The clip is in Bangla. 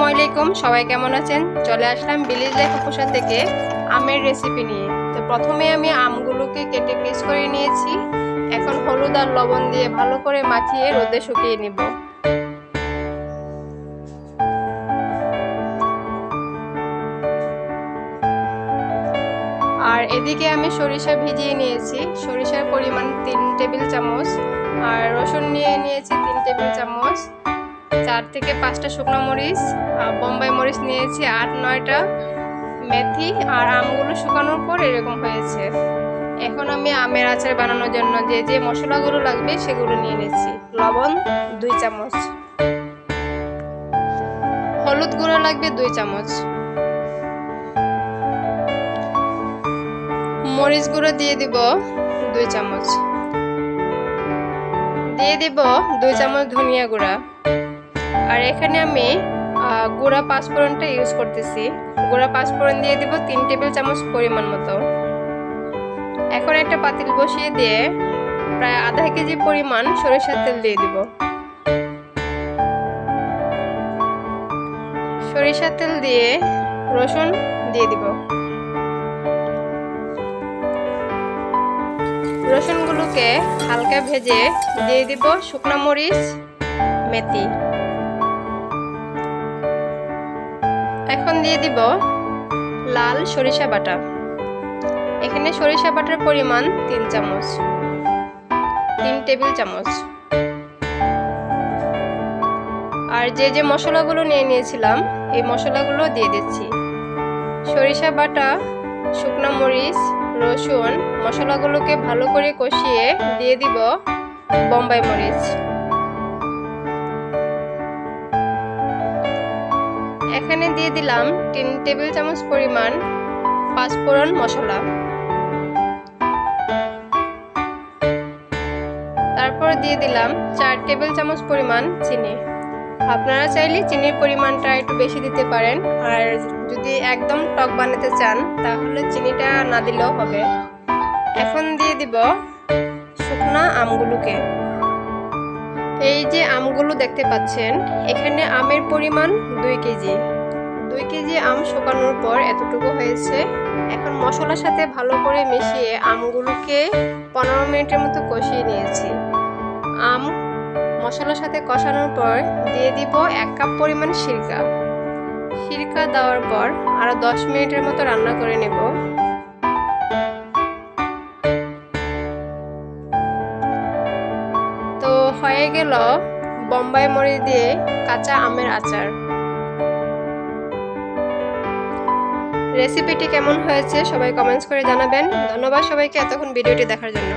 আসসালামু আলাইকুম। সবাই কেমন আছেন? চলে আসলাম বিলিজ লাইফ অপশন থেকে আমের রেসিপি নিয়ে। তো প্রথমে আমি আমগুলোকে কেটে পিস করে নিয়েছি। এখন হলুদ আর লবণ দিয়ে ভালো করে মাখিয়ে রোদে শুকিয়ে নিব। আর এদিকে আমি সরিষা ভিজিয়ে নিয়েছি। সরিষার পরিমাণ তিন টেবিল চামচ। আর রসুন নিয়ে নিয়েছি তিন টেবিল চামচ। চার থেকে পাঁচটা শুকনো মরিচ বোম্বাই মরিচ নিয়েছি, আট, নয়টা মেথি আর আমগুলো শুকানোর পর এরকম হয়েছে। এখন আমি আমের আচার বানানোর জন্য যে যে মশলাগুলো লাগবে সেগুলো নিয়ে নিচ্ছি। লবণ দুই চামচ। হলুদ গুঁড়ো লাগবে দুই চামচ। মরিচ গুঁড়ো দিয়ে দিব দুই চামচ। দিয়ে দিব দুই চামচ ধনিয়া গুঁড়া। আর এখানে আমি গুঁড়া পাঁচফোড়নটা ইউজ করতেছি। গুঁড়া পাঁচফোড়ন দিয়ে দিব তিন টেবিল চামচ পরিমাণ মতো। এখন একটা পাতিল বসিয়ে দিয়ে প্রায় আধা কেজি পরিমাণ সরিষার তেল দিয়ে দিব। সরিষার তেল দিয়ে রসুন দিয়ে দিব। রসুনগুলোকে হালকা ভেজে দিয়ে দিব শুকনো মরিচ, মেথি। এখন দিয়ে দিব লাল সরিষা বাটা। এখানে সরিষা বাটার পরিমাণ তিন চামচ, তিন টেবিল চামচ। আর যে যে মশলাগুলো নিয়ে নিয়েছিলাম, এই মশলাগুলো দিয়ে দিচ্ছি। সরিষা বাটা, শুকনো মরিচ, রসুন, মশলাগুলোকে ভালো করে কষিয়ে দিয়ে দিব বোম্বাই মরিচ। এখানে দিয়ে দিলাম তিন টেবিল চামচ পরিমাণ পাঁচফোড়ন মশলা। তারপর দিয়ে দিলাম চার টেবিল চামচ পরিমাণ চিনি। আপনারা চাইলে চিনির পরিমাণটা একটু বেশি দিতে পারেন। আর যদি একদম টক বানাতে চান, তাহলে চিনিটা না দিলেও হবে। এখন দিয়ে দিব শুকনা আমগুলোকে। এই যে আমগুলো দেখতে পাচ্ছেন, এখানে আমের পরিমাণ দুই কেজি। দুই কেজি আম শুকানোর পর এতটুকু হয়েছে। এখন মশলার সাথে ভালো করে মিশিয়ে আমগুলোকে পনেরো মিনিটের মতো কষিয়ে নিয়েছি। আম মশলার সাথে কষানোর পর দিয়ে দিব এক কাপ পরিমাণ সিরকা। সিরকা দেওয়ার পর আরও দশ মিনিটের মতো রান্না করে নেব। হয়ে গেল বোম্বাই মরিচ দিয়ে কাঁচা আমের আচার। রেসিপিটি কেমন হয়েছে সবাই কমেন্টস করে জানাবেন। ধন্যবাদ সবাইকে এতক্ষণ ভিডিওটি দেখার জন্য।